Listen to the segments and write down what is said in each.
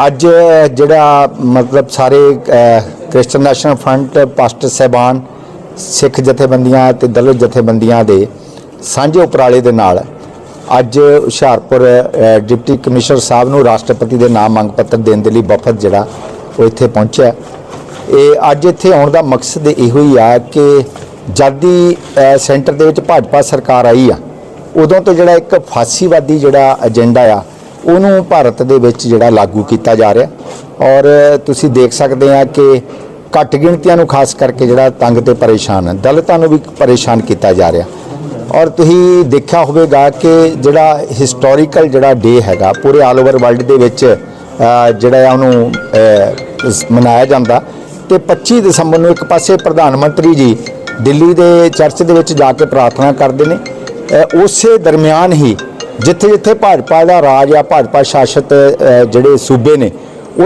ਅੱਜ ਜਿਹੜਾ ਮਤਲਬ ਸਾਰੇ ਕ੍ਰਿਸਚਨ ਨੈਸ਼ਨਲ ਫਰੰਟ ਪਾਸਟ ਸਹਿਬਾਨ ਸਿੱਖ ਜਥੇਬੰਦੀਆਂ ਤੇ ਦਲਿਤ ਜਥੇਬੰਦੀਆਂ ਦੇ ਸਾਂਝੇ ਉਪਰਾਲੇ ਦੇ ਨਾਲ ਅੱਜ ਹੁਸ਼ਿਆਰਪੁਰ ਡਿਪਟੀ ਕਮਿਸ਼ਨਰ ਸਾਹਿਬ ਨੂੰ ਰਾਸ਼ਟਰਪਤੀ ਦੇ ਨਾਮ ਮੰਗ ਪੱਤਰ ਦੇਣ ਦੇ ਲਈ ਵਫਦ ਜਿਹੜਾ ਉਹ ਇੱਥੇ ਪਹੁੰਚਿਆ ਇਹ ਅੱਜ ਇੱਥੇ ਆਉਣ ਦਾ ਮਕਸਦ ਇਹੋ ਹੀ ਆ ਕਿ ਜਦ ਦੀ ਸੈਂਟਰ ਦੇ ਵਿੱਚ ਭਾਜਪਾ ਸਰਕਾਰ ਆਈ ਆ, ਉਦੋਂ ਤੋਂ ਜਿਹੜਾ ਇੱਕ ਫਾਸੀਵਾਦੀ ਜਿਹੜਾ ਏਜੰਡਾ ਆ, ਉਹਨੂੰ ਭਾਰਤ ਦੇ ਵਿੱਚ ਜਿਹੜਾ ਲਾਗੂ ਕੀਤਾ ਜਾ ਰਿਹਾ। ਔਰ ਤੁਸੀਂ ਦੇਖ ਸਕਦੇ ਆ ਕਿ ਘੱਟ ਗਿਣਤੀਆਂ ਨੂੰ ਖਾਸ ਕਰਕੇ ਜਿਹੜਾ ਤੰਗ ਤੇ ਪਰੇਸ਼ਾਨ ਹੈ ਦਲਿਤਾਂ ਨੂੰ ਵੀ ਪਰੇਸ਼ਾਨ ਕੀਤਾ ਜਾ ਰਿਹਾ। ਔਰ ਤੁਸੀਂ ਦੇਖਿਆ ਹੋਵੇਗਾ ਕਿ ਜਿਹੜਾ ਹਿਸਟੋਰੀਕਲ ਜਿਹੜਾ ਡੇ ਹੈਗਾ, ਪੂਰੇ ਆਲ ਓਵਰ ਵਰਲਡ ਦੇ ਵਿੱਚ ਜਿਹੜਾ ਆ ਉਹਨੂੰ ਮਨਾਇਆ ਜਾਂਦਾ। ਤੇ 25 ਦਸੰਬਰ ਨੂੰ ਇੱਕ ਪਾਸੇ ਪ੍ਰਧਾਨ ਮੰਤਰੀ ਜੀ ਦਿੱਲੀ ਦੇ ਚਰਚ ਦੇ ਵਿੱਚ ਜਾ ਕੇ ਪ੍ਰਾਰਥਨਾ ਕਰਦੇ ਨੇ। ਉਸੇ ਦਰਮਿਆਨ ਹੀ ਜਿੱਥੇ ਜਿੱਥੇ ਭਾਜਪਾ ਦਾ ਰਾਜ ਆ, ਭਾਜਪਾ ਸ਼ਾਸਤ ਜਿਹੜੇ ਸੂਬੇ ਨੇ,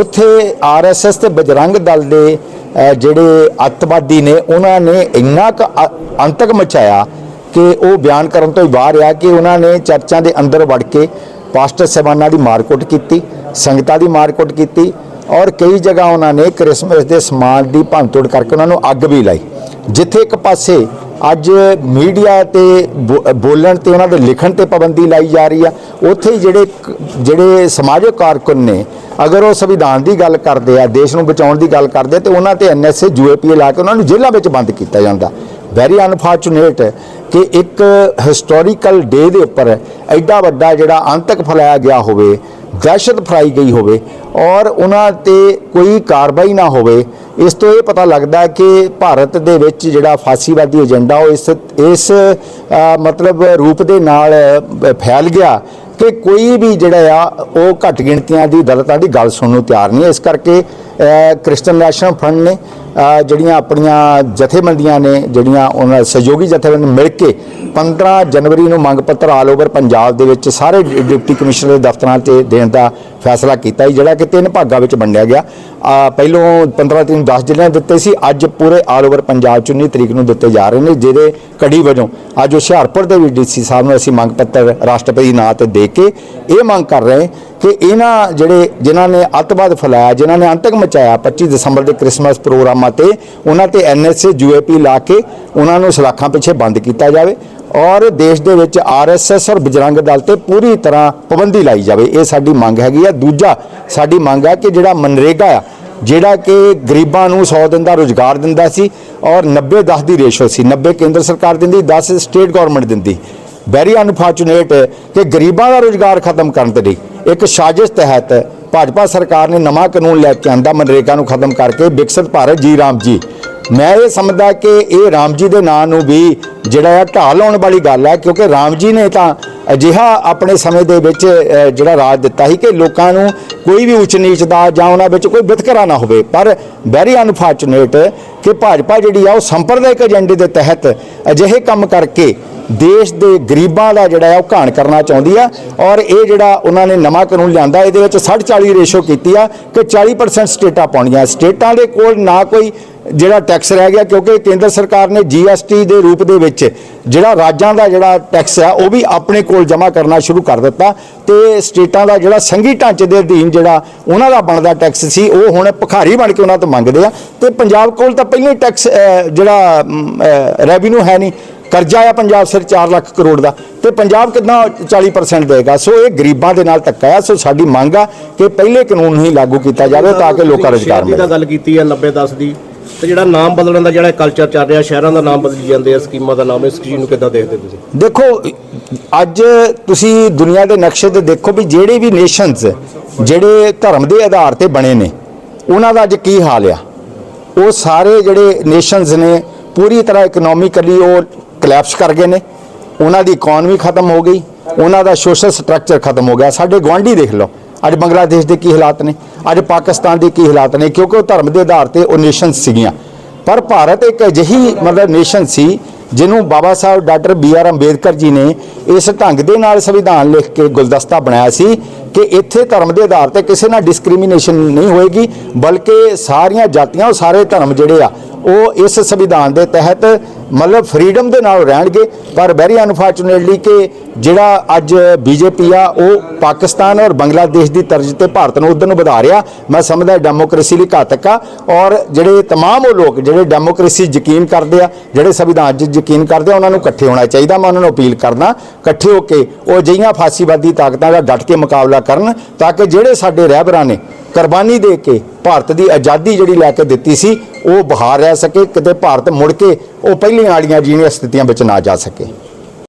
ਉੱਥੇ ਆਰਐਸਐਸ ਤੇ ਬਜਰੰਗ ਦਲ ਦੇ ਜਿਹੜੇ ਅੱਤਵਾਦੀ ਨੇ, ਉਹਨਾਂ ਨੇ ਇੰਨਾ ਕੁ ਅੰਤਕ ਮਚਾਇਆ ਕਿ ਉਹ ਬਿਆਨ ਕਰਨ ਤੋਂ ਹੀ ਬਾਹਰ ਆ ਕਿ ਉਹਨਾਂ ਨੇ ਚਰਚਾਂ ਦੇ ਅੰਦਰ ਵੜ ਕੇ ਪਾਸਟਰ ਸਹਿਬਾਨਾਂ ਦੀ ਮਾਰਕੁੱਟ ਕੀਤੀ, ਸੰਗਤਾਂ ਦੀ ਮਾਰਕੁੱਟ ਕੀਤੀ ਔਰ ਕਈ ਜਗ੍ਹਾ ਉਹਨਾਂ ਨੇ ਕ੍ਰਿਸਮਸ ਦੇ ਸਮਾਨ ਦੀ ਭੰਨਤੋੜ ਕਰਕੇ ਉਹਨਾਂ ਨੂੰ ਅੱਗ ਵੀ ਲਾਈ। ਜਿੱਥੇ ਇੱਕ ਪਾਸੇ ਅੱਜ ਮੀਡੀਆ ਤੇ ਬੋ- ਬੋਲਣ ਤੇ ਉਹਨਾਂ ਦੇ ਲਿਖਣ ਤੇ ਪਾਬੰਦੀ ਲਾਈ ਜਾ ਰਹੀ ਆ, ਉੱਥੇ ਹੀ ਜਿਹੜੇ ਜਿਹੜੇ ਸਮਾਜਿਕ ਕਾਰਕੁਨ ਨੇ, ਅਗਰ ਉਹ ਸੰਵਿਧਾਨ ਦੀ ਗੱਲ ਕਰਦੇ ਆ, ਦੇਸ਼ ਨੂੰ ਬਚਾਉਣ ਦੀ ਗੱਲ ਕਰਦੇ ਆ, ਤੇ ਉਹਨਾਂ ਤੇ ਐਨਐਸਏ ਯੂਏਪੀਏ ਲਾ ਕੇ ਉਹਨਾਂ ਨੂੰ ਜੇਲ੍ਹਾਂ ਵਿੱਚ ਬੰਦ ਕੀਤਾ ਜਾਂਦਾ। ਵੈਰੀ ਅਨਫੋਰਚੂਨੇਟ ਕਿ ਇੱਕ ਹਿਸਟੋਰੀਕਲ ਡੇ ਦੇ ਉੱਪਰ ਐਡਾ ਵੱਡਾ ਜਿਹੜਾ ਅੰਤਕ ਫੈਲਾਇਆ ਗਿਆ ਹੋਵੇ, ਦਹਿਸ਼ਤ ਫੈਲਾਈ ਗਈ ਹੋਵੇ ਔਰ ਉਹਨਾਂ ਤੇ ਕੋਈ ਕਾਰਵਾਈ ਨਾ ਹੋਵੇ, ਇਸ ਤੋਂ ਇਹ ਪਤਾ ਲੱਗਦਾ ਕਿ ਭਾਰਤ ਦੇ ਵਿੱਚ ਜਿਹੜਾ ਫਾਸੀਵਾਦੀ ਏਜੰਡਾ ਉਹ ਇਸ ਇਸ ਮਤਲਬ ਰੂਪ ਦੇ ਨਾਲ ਫੈਲ ਗਿਆ ਕਿ ਕੋਈ ਵੀ ਜਿਹੜਾ ਆ, ਉਹ ਘੱਟ ਗਿਣਤੀਆਂ ਦੀ ਦਲਤਾਂ ਦੀ ਗੱਲ ਸੁਣਨ ਨੂੰ ਤਿਆਰ ਨਹੀਂ ਇਸ ਕਰਕੇ ਕ੍ਰਿਸਚਨ ਨੈਸ਼ਨਲ ਫੰਡ ਨੇ ਜਿਹੜੀਆਂ ਆਪਣੀਆਂ ਜਥੇਬੰਦੀਆਂ ਨੇ, ਜਿਹੜੀਆਂ ਉਹਨਾਂ ਸਹਿਯੋਗੀ ਜਥੇਬੰਦੀਆਂ ਮਿਲ ਕੇ 15 ਜਨਵਰੀ ਨੂੰ ਮੰਗ ਪੱਤਰ ਆਲ ਓਵਰ ਪੰਜਾਬ ਦੇ ਵਿੱਚ ਸਾਰੇ ਡਿ- ਡਿਪਟੀ ਕਮਿਸ਼ਨਰ ਦੇ ਦਫ਼ਤਰਾਂ ਤੇ ਦੇਣ ਦਾ ਫੈਸਲਾ ਕੀਤਾ ਜਿਹੜਾ ਕਿ ਤਿੰਨ ਭਾਗਾਂ ਵਿੱਚ ਵੰਡਿਆ ਗਿਆ। ਪਹਿਲੋਂ 15 ਤਰੀਕ ਨੂੰ 10 ਜ਼ਿਲ੍ਹਿਆਂ ਦਿੱਤੇ ਸੀ, ਅੱਜ ਪੂਰੇ ਆਲ ਓਵਰ ਪੰਜਾਬ ਚ 19 ਤਰੀਕ ਨੂੰ ਦਿੱਤੇ ਜਾ ਰਹੇ ਨੇ, ਜਿਹਦੇ ਕੜੀ ਵਜੋਂ ਅੱਜ ਹੁਸ਼ਿਆਰਪੁਰ ਦੇ ਵੀ ਡੀਸੀ ਸਾਹਿਬ ਨੂੰ ਅਸੀਂ ਮੰਗ ਪੱਤਰ ਰਾਸ਼ਟਰਪਤੀ ਨਾਂ ਤੇ ਦੇ ਕੇ ਇਹ ਮੰਗ ਕਰ ਰਹੇ ਕਿ ਇਹਨਾਂ ਜਿਹੜੇ ਜਿਨ੍ਹਾਂ ਨੇ ਅੱਤਵਾਦ ਫੈਲਾਇਆ, ਜਿਨ੍ਹਾਂ ਨੇ ਅੰਤਕ ਮਚਾਇਆ 25 ਦਸੰਬਰ ਦੇ ਕ੍ਰਿਸਮਸ ਪ੍ਰੋਗਰਾਮਾਂ ਤੇ, ਉਹਨਾਂ ਤੇ ਐਨਐਸਏ ਯੂਏਪੀ ਲਾ ਕੇ ਉਹਨਾਂ ਨੂੰ ਸਲਾਖਾਂ ਪਿੱਛੇ ਬੰਦ ਕੀਤਾ ਜਾਵੇ ਔਰ ਦੇਸ਼ ਦੇ ਵਿੱਚ ਆਰਐਸਐਸ ਔਰ ਬਜਰੰਗ ਦਲ ਤੇ ਪੂਰੀ ਤਰ੍ਹਾਂ ਪਾਬੰਦੀ ਲਾਈ ਜਾਵੇ। ਇਹ ਸਾਡੀ ਮੰਗ ਹੈਗੀ ਆ। ਦੂਜਾ, ਸਾਡੀ ਮੰਗ ਹੈ ਕਿ ਜਿਹੜਾ ਮਨਰੇਗਾ ਆ, ਜਿਹੜਾ ਕਿ ਗਰੀਬਾਂ ਨੂੰ 100 ਦਿਨ ਦਾ ਰੋਜ਼ਗਾਰ ਦਿੰਦਾ ਸੀ ਔਰ 90 10 ਦੀ ਰੇਸ਼ੋ ਸੀ 90 ਕੇਂਦਰ ਸਰਕਾਰ ਦਿੰਦੀ 10 ਸਟੇਟ ਗਵਰਨਮੈਂਟ ਦਿੰਦੀ। ਵੈਰੀ ਅਨਫੋਰਚੂਨੇਟ ਕਿ ਗਰੀਬਾਂ ਦਾ ਰੋਜ਼ਗਾਰ ਖਤਮ ਕਰਨ ਦੇ ਲਈ ਇੱਕ ਸਾਜ਼ਿਸ਼ ਤਹਿਤ ਭਾਜਪਾ ਸਰਕਾਰ ਨੇ ਨਵਾਂ ਕਾਨੂੰਨ ਲੈ ਕੇ ਆਂਦਾ, ਮਨਰੇਗਾ ਨੂੰ ਖਤਮ ਕਰਕੇ ਵਿਕਸਿਤ ਭਾਰਤ ਜੀ ਰਾਮ ਜੀ। ਮੈਂ ਇਹ ਸਮਝਦਾ ਕਿ ਇਹ ਰਾਮ ਜੀ ਦੇ ਨਾਂ ਨੂੰ ਵੀ ਜਿਹੜਾ ਆ ਢਾਹ ਲਾਉਣ ਵਾਲੀ ਗੱਲ ਹੈ ਕਿਉਂਕਿ ਰਾਮ ਜੀ ਨੇ ਤਾਂ ਅਜਿਹਾ ਆਪਣੇ ਸਮੇਂ ਦੇ ਵਿੱਚ ਜਿਹੜਾ ਰਾਜ ਦਿੱਤਾ ਸੀ ਕਿ ਲੋਕਾਂ ਨੂੰ ਕੋਈ ਵੀ ਉੱਚ ਨੀਚ ਦਾ ਜਾਂ ਉਹਨਾਂ ਵਿੱਚ ਕੋਈ ਵਿਤਕਰਾ ਨਾ ਹੋਵੇ। ਪਰ ਵੈਰੀ ਅਨਫੋਰਚੂਨੇਟ ਕਿ ਭਾਜਪਾ ਜਿਹੜੀ ਆ ਉਹ ਸੰਪਰਦਾਇਕ ਏਜੰਡੇ ਦੇ ਤਹਿਤ ਅਜਿਹੇ ਕੰਮ ਕਰਕੇ ਦੇਸ਼ ਦੇ ਗਰੀਬਾਂ ਦਾ ਜਿਹੜਾ ਹੈ ਉਹ ਘਾਣ ਕਰਨਾ ਚਾਹੁੰਦੀ ਆ ਔਰ ਇਹ ਜਿਹੜਾ ਉਹਨਾਂ ਨੇ ਨਵਾਂ ਕਾਨੂੰਨ ਲਿਆਂਦਾ, ਇਹਦੇ ਵਿੱਚ 60 40 ਰੇਸ਼ੋ ਕੀਤੀ ਆ ਕਿ 40% ਸਟੇਟਾਂ ਪਾਉਣੀਆਂ। ਸਟੇਟਾਂ ਦੇ ਕੋਲ ਨਾ ਕੋਈ ਜਿਹੜਾ ਟੈਕਸ ਰਹਿ ਗਿਆ, ਕਿਉਂਕਿ ਕੇਂਦਰ ਸਰਕਾਰ ਨੇ ਜੀਐਸਟੀ ਦੇ ਰੂਪ ਦੇ ਵਿੱਚ ਜਿਹੜਾ ਰਾਜਾਂ ਦਾ ਜਿਹੜਾ ਟੈਕਸ ਆ, ਉਹ ਵੀ ਆਪਣੇ ਕੋਲ ਜਮ੍ਹਾਂ ਕਰਨਾ ਸ਼ੁਰੂ ਕਰ ਦਿੱਤਾ ਤੇ ਸਟੇਟਾਂ ਦਾ ਜਿਹੜਾ ਸੰਘੀ ਢਾਂਚੇ ਦੇ ਅਧੀਨ ਜਿਹੜਾ ਉਹਨਾਂ ਦਾ ਬਣਦਾ ਟੈਕਸ ਸੀ, ਉਹ ਹੁਣ ਭਿਖਾਰੀ ਬਣ ਕੇ ਉਹਨਾਂ ਤੋਂ ਮੰਗਦੇ ਆ ਤੇ ਪੰਜਾਬ ਕੋਲ ਤਾਂ ਪਹਿਲਾਂ ਹੀ ਟੈਕਸ ਜਿਹੜਾ ਰੈਵਨਿਊ ਹੈ ਨਹੀਂ ਕਰਜ਼ਾ ਆ ਪੰਜਾਬ ਸਿਰ 4 ਲੱਖ ਕਰੋੜ ਦਾ ਤੇ ਪੰਜਾਬ ਕਿੰਨਾ 40% ਦੇਗਾ? ਸੋ ਇਹ ਗਰੀਬਾਂ ਦੇ ਨਾਲ ਧੱਕਾ ਆ ਸੋ ਸਾਡੀ ਮੰਗ ਆ ਕਿ ਪਹਿਲੇ ਕਾਨੂੰਨ ਹੀ ਲਾਗੂ ਕੀਤਾ ਜਾਵੇ ਤਾਂ ਕਿ ਲੋਕਾਂ ਰੁਜ਼ਗਾਰ ਦੀ ਮਿਲੇ ਗੱਲ ਕੀਤੀ ਹੈ 90 10 ਦੀ ਤੇ ਜਿਹੜਾ ਨਾਮ ਬਦਲਣ ਦਾ ਜਿਹੜਾ ਕਲਚਰ ਚੱਲ ਰਿਹਾ ਸ਼ਹਿਰਾਂ ਦਾ ਨਾਮ ਬਦਲੀ ਜਾਂਦੇ ਆ ਸਕੀਮਾਂ ਦਾ ਨਾਮ ਇਸ ਚੀਜ਼ ਨੂੰ ਕਿੱਦਾਂ ਦੇਖਦੇ ਤੁਸੀਂ? ਦੇਖੋ ਅੱਜ ਤੁਸੀਂ ਦੁਨੀਆ ਦੇ ਨਕਸ਼ੇ ਤੇ ਦੇਖੋ ਵੀ ਜਿਹੜੇ ਵੀ ਨੇਸ਼ਨਸ ਜਿਹੜੇ ਧਰਮ ਦੇ ਆਧਾਰ ਤੇ ਬਣੇ ਨੇ ਉਹਨਾਂ ਦਾ ਅੱਜ ਕੀ ਹਾਲ ਆ? ਉਹ ਸਾਰੇ ਜਿਹੜੇ ਨੇਸ਼ਨਸ ਨੇ ਪੂਰੀ ਤਰ੍ਹਾਂ ਇਕਨੋਮਿਕਲੀ ਉਹ ਕਲੈਪਸ ਕਰ ਗਏ ਨੇ। ਉਹਨਾਂ ਦੀ ਇਕਨੋਮੀ ਖਤਮ ਹੋ ਗਈ। ਉਹਨਾਂ ਦਾ ਸੋਸ਼ਲ ਸਟਰਕਚਰ ਖਤਮ ਹੋ ਗਿਆ। ਸਾਡੇ ਗੁਆਂਢੀ ਦੇਖ ਲਓ। ਅੱਜ ਬੰਗਲਾਦੇਸ਼ ਦੇ ਕੀ ਹਾਲਾਤ ਨੇ? ਅੱਜ ਪਾਕਿਸਤਾਨ ਦੇ ਕੀ ਹਾਲਾਤ ਨੇ? ਕਿਉਂਕਿ ਉਹ ਧਰਮ ਦੇ ਆਧਾਰ ਤੇ ਉਹ ਨੇਸ਼ਨ ਸੀਗੀਆਂ। ਪਰ ਭਾਰਤ ਇੱਕ ਅਜਿਹੀ ਮਤਲਬ ਨੇਸ਼ਨ ਸੀ, ਜਿਹਨੂੰ Baba Saheb doctor B R Ambedkar ji ਨੇ ਇਸ ਢੰਗ ਦੇ ਨਾਲ ਸੰਵਿਧਾਨ ਲਿਖ ਕੇ ਗੁਲਦਸਤਾ ਬਣਾਇਆ ਸੀ ਕਿ ਇੱਥੇ ਧਰਮ ਦੇ ਆਧਾਰ ਤੇ ਕਿਸੇ ਨਾਲ ਡਿਸਕ੍ਰਿਮੀਨੇਸ਼ਨ ਨਹੀਂ ਹੋਏਗੀ, ਬਲਕਿ ਸਾਰੀਆਂ ਜਾਤੀਆਂ, ਉਹ ਸਾਰੇ ਧਰਮ ਜਿਹੜੇ ਆ ਉਹ ਇਸ ਸੰਵਿਧਾਨ ਦੇ ਤਹਿਤ ਮਤਲਬ ਫਰੀडम ਦੇ ਨਾਲ ਰਹਿਣਗੇ, ਪਰ ਵੈਰੀ ਅਨਫੋਰਚੂਨੇਟਲੀ ਕਿ ਜਿਹੜਾ ਅੱਜ ਬੀਜੇਪੀ ਆ, ਉਹ ਪਾਕਿਸਤਾਨ ਔਰ ਬੰਗਲਾਦੇਸ਼ ਦੀ ਤਰਜ਼ ਤੇ ਭਾਰਤ ਨੂੰ ਉਧਰ ਨੂੰ ਵਧਾ ਰਿਹਾ। ਮੈਂ ਸਮਝਦਾ ਡੈਮੋਕ੍ਰੇਸੀ ਲਈ ਘਾਤਕ ਆ ਔਰ ਜਿਹੜੇ तमाम ਉਹ ਲੋਕ ਜਿਹੜੇ ਡੈਮੋਕ੍ਰੇਸੀ ਯਕੀਨ ਕਰਦੇ ਆ, ਜਿਹੜੇ ਸੰਵਿਧਾਨ 'ਚ ਯਕੀਨ ਕਰਦੇ ਆ, ਉਹਨਾਂ ਨੂੰ ਇਕੱਠੇ ਹੋਣਾ ਚਾਹੀਦਾ। ਮੈਂ ਉਹਨਾਂ ਨੂੰ ਅਪੀਲ ਕਰਦਾ, ਇਕੱਠੇ ਹੋ ਕੇ ਉਹ ਜਈਆਂ ਫਾਸੀਵਾਦੀ ਤਾਕਤਾਂ ਦਾ ਡਟ ਕੇ ਮੁਕਾਬਲਾ ਕਰਨ ਤਾਂ ਕਿ ਜਿਹੜੇ ਸਾਡੇ ਰਹਿਬਰਾਂ ਨੇ ਕੁਰਬਾਨੀ ਦੇ ਕੇ ਭਾਰਤ ਦੀ ਆਜ਼ਾਦੀ ਜਿਹੜੀ ਲੈ ਕੇ ਦਿੱਤੀ ਸੀ, ਉਹ ਬਹਾਰ ਰਹਿ ਸਕੇ, ਕਿਤੇ ਭਾਰਤ ਮੁੜ ਕੇ ਉਹ ਪਹਿਲੀਆਂ ਵਾਲੀਆਂ ਜਿਹੜੀਆਂ ਸਥਿਤੀਆਂ ਵਿੱਚ ਨਾ ਜਾ ਸਕੇ।